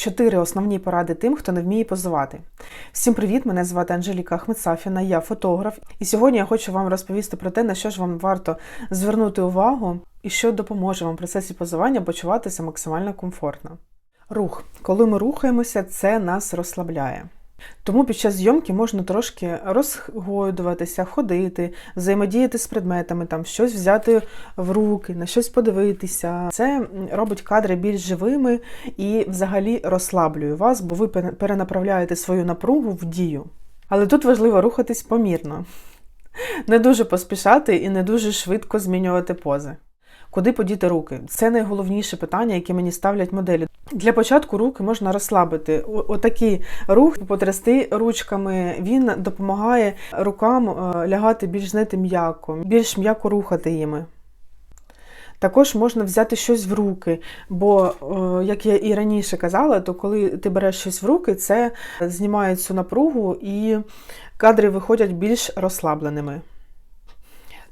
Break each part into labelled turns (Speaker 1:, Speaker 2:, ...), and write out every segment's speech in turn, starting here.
Speaker 1: чотири основні поради тим, хто не вміє позувати. Всім привіт! Мене звати Анжеліка Ахмедсафіна, я фотограф. І сьогодні я хочу вам розповісти про те, на що ж вам варто звернути увагу і що допоможе вам в процесі позування почуватися максимально комфортно. Рух. Коли ми рухаємося, це нас розслабляє. Тому під час зйомки можна трошки розгойдуватися, ходити, взаємодіяти з предметами, там щось взяти в руки, на щось подивитися. Це робить кадри більш живими і взагалі розслаблює вас, бо ви перенаправляєте свою напругу в дію. Але тут важливо рухатись помірно, не дуже поспішати і не дуже швидко змінювати пози. Куди подіти руки? Це найголовніше питання, яке мені ставлять моделі. Для початку руки можна розслабити. Отакий рух потрясти ручками. Він допомагає рукам лягати більш знаєте, м'яко, більш м'яко рухати їми. Також можна взяти щось в руки, бо, як я і раніше казала, то коли ти береш щось в руки, це знімає цю напругу і кадри виходять більш розслабленими.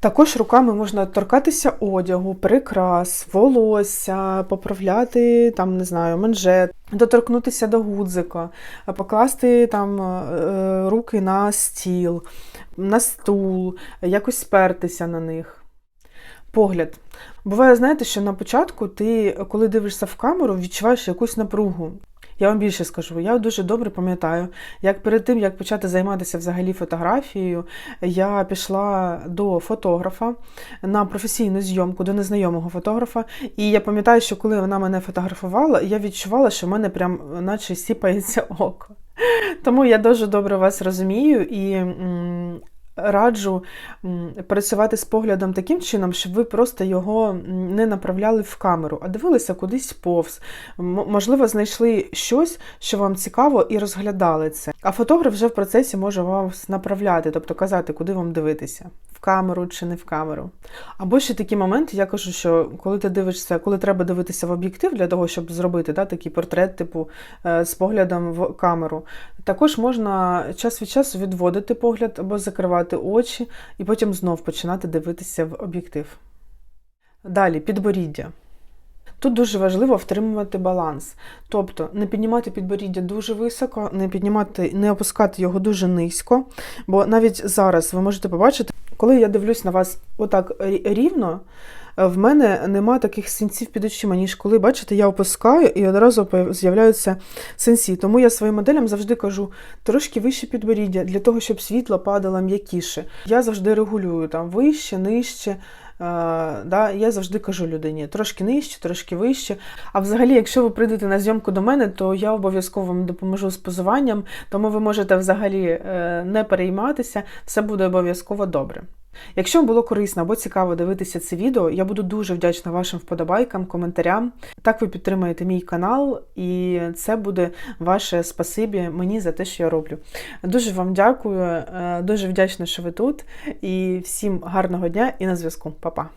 Speaker 1: Також руками можна торкатися одягу, прикрас, волосся, поправляти там, не знаю, манжет, доторкнутися до гудзика, покласти там е, руки на стіл, на стул, якось спертися на них. Погляд. Буває, знаєте, що на початку ти, коли дивишся в камеру, відчуваєш якусь напругу. Я вам більше скажу, я дуже добре пам'ятаю, як перед тим, як почати займатися взагалі фотографією, я пішла до фотографа на професійну зйомку, до незнайомого фотографа. І я пам'ятаю, що коли вона мене фотографувала, я відчувала, що в мене прям наче сіпається око. Тому я дуже добре вас розумію і раджу працювати з поглядом таким чином, щоб ви просто його не направляли в камеру, а дивилися кудись повз. Можливо, знайшли щось, що вам цікаво, і розглядали це. А фотограф вже в процесі може вас направляти, тобто казати, куди вам дивитися. В камеру чи не в камеру. Або ще такі моменти, я кажу, що коли ти дивишся, коли треба дивитися в об'єктив для того, щоб зробити да, такий портрет, типу е, з поглядом в камеру, також можна час від часу відводити погляд або закривати очі, і потім знов починати дивитися в об'єктив. Далі підборіддя. Тут дуже важливо втримувати баланс. Тобто не піднімати підборіддя дуже високо, не піднімати, не опускати його дуже низько. Бо навіть зараз ви можете побачити, коли я дивлюсь на вас отак рівно, в мене нема таких синців під очима, ніж коли, бачите, я опускаю і одразу з'являються синці. Тому я своїм моделям завжди кажу трошки вище підборіддя, для того, щоб світло падало м'якіше. Я завжди регулюю там вище, нижче. Uh, да, Я завжди кажу людині трошки нижче, трошки вище. А взагалі, якщо ви прийдете на зйомку до мене, то я обов'язково вам допоможу з позуванням, тому ви можете взагалі uh, не перейматися, все буде обов'язково добре. Якщо вам було корисно або цікаво дивитися це відео, я буду дуже вдячна вашим вподобайкам, коментарям. Так ви підтримаєте мій канал, і це буде ваше спасибі мені за те, що я роблю. Дуже вам дякую, е, дуже вдячна, що ви тут. І всім гарного дня і на зв'язку. Па-па!